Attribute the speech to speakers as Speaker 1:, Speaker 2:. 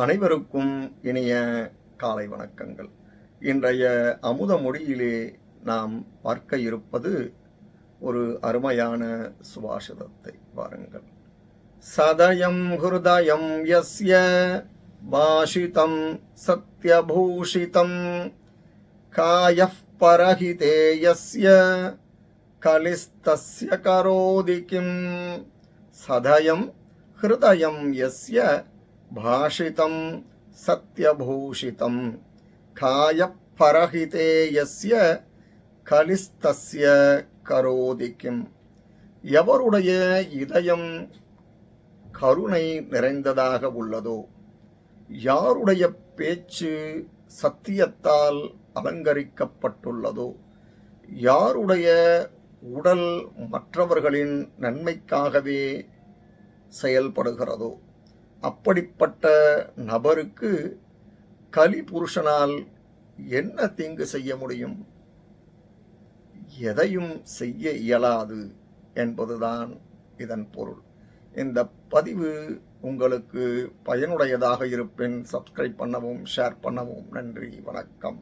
Speaker 1: அனைவருக்கும் இனிய காலை வணக்கங்கள். இன்றைய அமுத மொழியிலே நாம் பார்க்க இருப்பது ஒரு அருமையான சுபாஷிதத்தை. பாருங்கள் சதயம் ஹிருதயம் யஸ்ய பாஷிதம் சத்யபூஷிதம் காயப் பரஹிதே யஸ்ய கலிஸ்தஸ்ய கரோதி கிம். சதயம் ஹிருதயம் யஸ்ய பாஷிதம் சத்யபூஷிதம் காயப் பரஹிதே யஸ்ய கலிஸ்தஸ்ய கரோதிக்கும் எவருடைய இதயம் கருணை நிறைந்ததாக உள்ளதோ? யாருடைய பேச்சு சத்தியத்தால் அலங்கரிக்கப்பட்டுள்ளதோ? யாருடைய உடல் மற்றவர்களின் நன்மைக்காகவே செயல்படுகிறதோ? அப்படிப்பட்ட நபருக்கு கலி புருஷனால் என்ன தீங்கு செய்ய முடியும்? எதையும் செய்ய இயலாது என்பதுதான் இதன் பொருள். இந்த பதிவு உங்களுக்கு பயனுடையதாக இருப்பின் சப்ஸ்கிரைப் பண்ணவும் ஷேர் பண்ணவும் நன்றி வணக்கம்.